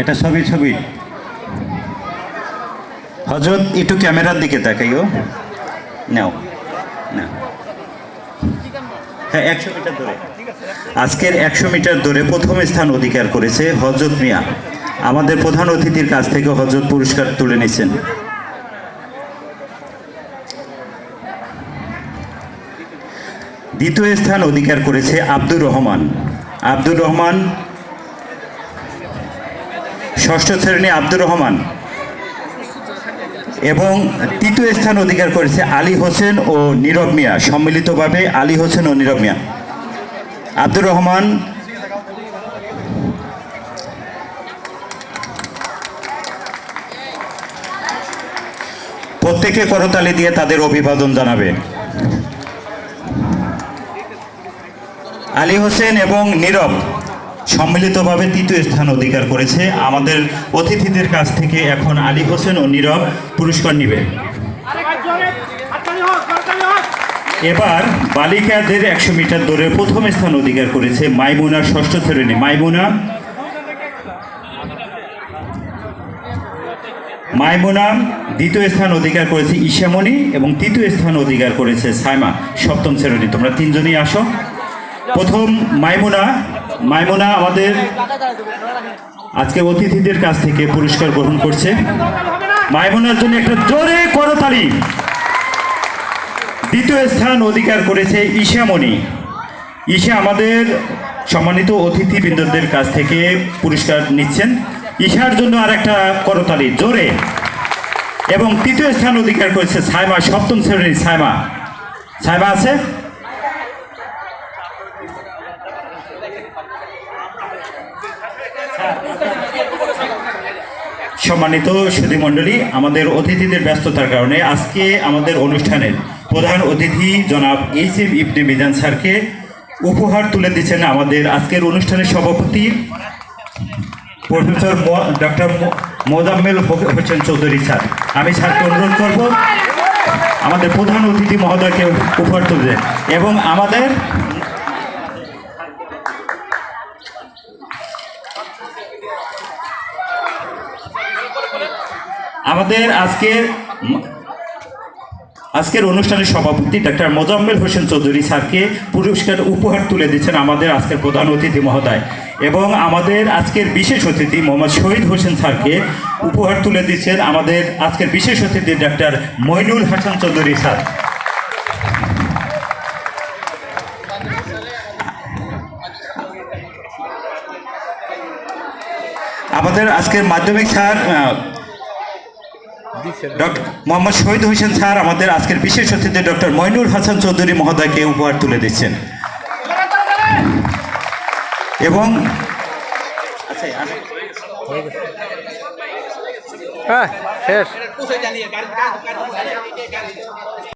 এটা ছবি ছবি। হজরত, একটু ক্যামেরার দিকে তাকাইও। নাও না হ্যাঁ একশো মিটার ধরে আজকের একশো মিটার দৌড়ে প্রথম স্থান অধিকার করেছে হজরত মিয়া। আমাদের প্রধান অতিথির কাছ থেকে হজরত পুরস্কার তুলে নিয়েছেন দ্বিতীয় স্থান অধিকার করেছে আব্দুর রহমান। আব্দুর রহমান ষষ্ঠ শ্রেণি আব্দুর রহমান এবং তৃতীয় স্থান অধিকার করেছে আলী হোসেন ও নীরব মিয়া, সম্মিলিতভাবে আলী হোসেন ও নীরব মিয়া। আব্দুর রহমান প্রত্যেকে করতালি দিয়ে তাদের অভিবাদন জানাবে। আলী হোসেন এবং নীরব সম্মিলিতভাবে তৃতীয় স্থান অধিকার করেছে। আমাদের অতিথিদের কাছ থেকে এখন আলী হোসেন ও নীরব পুরস্কার নেবে। এবার বালিকাদের একশো মিটার দৌড়ে প্রথম স্থান অধিকার করেছে মাইমুনার ষষ্ঠ শ্রেণি। মাইমুনা মাইমুনা দ্বিতীয় স্থান অধিকার করেছে ঈশামণি এবং তৃতীয় স্থান অধিকার করেছে সাইমা সপ্তম শ্রেণি। তোমরা তিনজনই আসো। প্রথম মাইমুনা মাইমুনা আমাদের আজকে অতিথিদের কাছ থেকে পুরস্কার গ্রহণ করছে। মাইমুনার জন্য একটা জোরে করতালি। দ্বিতীয় স্থান অধিকার করেছে ঈশামণি। ঈশা আমাদের সম্মানিত অতিথিবৃন্দদের কাছ থেকে পুরস্কার নিচ্ছেন। ঈশার জন্য আর একটা করতালি, জোরে। এবং তৃতীয় স্থান অধিকার করেছে সাইমা, সপ্তম শ্রেণির সাইমা। সাইমা আছে? সম্মানিত সুধীমণ্ডলী, আমাদের অতিথিদের ব্যস্ততার কারণে আজকে আমাদের অনুষ্ঠানের প্রধান অতিথি জনাব এইচ এম ইবনে মিজান স্যারকে উপহার তুলে দিচ্ছেন আমাদের আজকের অনুষ্ঠানের সভাপতি professor doctor Mozammel Hossain Chowdhury sir. আমি স্যারকে অনুরোধ করব, আমাদের প্রধান অতিথি মহোদয়কে উপহার তুলে এবং আমাদের আমাদের আজকের আজকের অনুষ্ঠানের সভাপতি ডক্টর মোজাম্মেল হোসেন চৌধুরী স্যারকে পুরস্কার উপহার তুলে দিচ্ছেন আমাদের আজকের প্রধান অতিথি মহোদয়। এবং আমাদের আজকের বিশেষ অতিথি মোহাম্মদ শহীদ হোসেন স্যারকে উপহার তুলে দিচ্ছেন আমাদের আজকের বিশেষ অতিথি ডক্টর মইনুল হাসান চৌধুরী স্যার। আমাদের আজকের মাধ্যমিক sir doctor Mohammad Shahid Hossain sir আমাদের আজকের বিশেষ অতিথি ডক্টর মইনুল হাসান চৌধুরী মহোদয়কে উপহার তুলে দিচ্ছেন। এবং হ্যাঁ শেষ।